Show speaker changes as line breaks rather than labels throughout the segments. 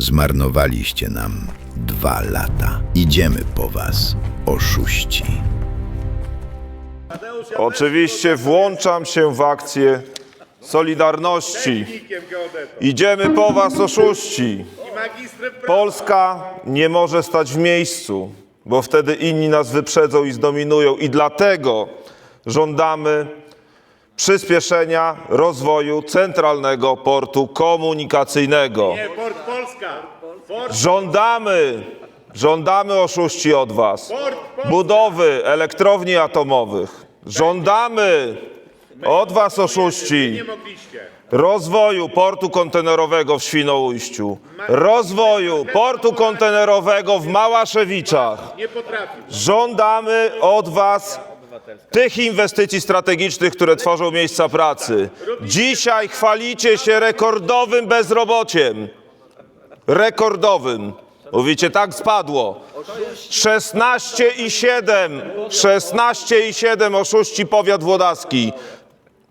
Zmarnowaliście nam dwa lata. Idziemy po was, oszuści.
Oczywiście włączam się w akcję Solidarności. Idziemy po was, oszuści. Polska nie może stać w miejscu, bo wtedy inni nas wyprzedzą i zdominują. I dlatego żądamy przyspieszenia rozwoju centralnego portu komunikacyjnego.
Polska.
Żądamy, żądamy oszuści od was
Polska.
budowy elektrowni atomowych. Żądamy od was oszuści
Nie mogliście.
rozwoju portu kontenerowego w Świnoujściu, rozwoju portu kontenerowego w Małaszewiczach.
Nie potrafił.
Żądamy od was tych inwestycji strategicznych, które tworzą miejsca pracy. Dzisiaj chwalicie się rekordowym bezrobociem. Rekordowym. Mówicie, tak spadło. 16,7. 16,7 oszuści powiat włodaski.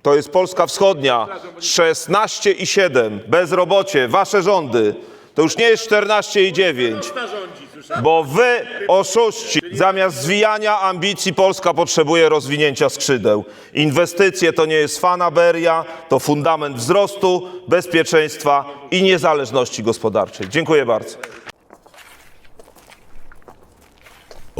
To jest Polska Wschodnia. 16,7. Bezrobocie. Wasze rządy. To już nie jest 14,9.
Kto rządzi, słyszałem?
Bo wy, oszuści, zamiast zwijania ambicji Polska potrzebuje rozwinięcia skrzydeł. Inwestycje to nie jest fanaberia, to fundament wzrostu, bezpieczeństwa i niezależności gospodarczej. Dziękuję bardzo.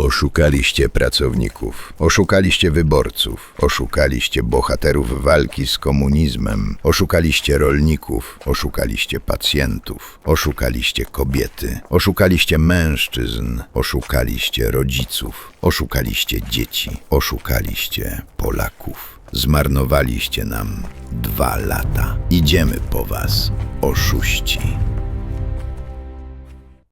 Oszukaliście pracowników, oszukaliście wyborców, oszukaliście bohaterów walki z komunizmem, oszukaliście rolników, oszukaliście pacjentów, oszukaliście kobiety, oszukaliście mężczyzn, oszukaliście rodziców, oszukaliście dzieci, oszukaliście Polaków. Zmarnowaliście nam dwa lata. Idziemy po was, oszuści.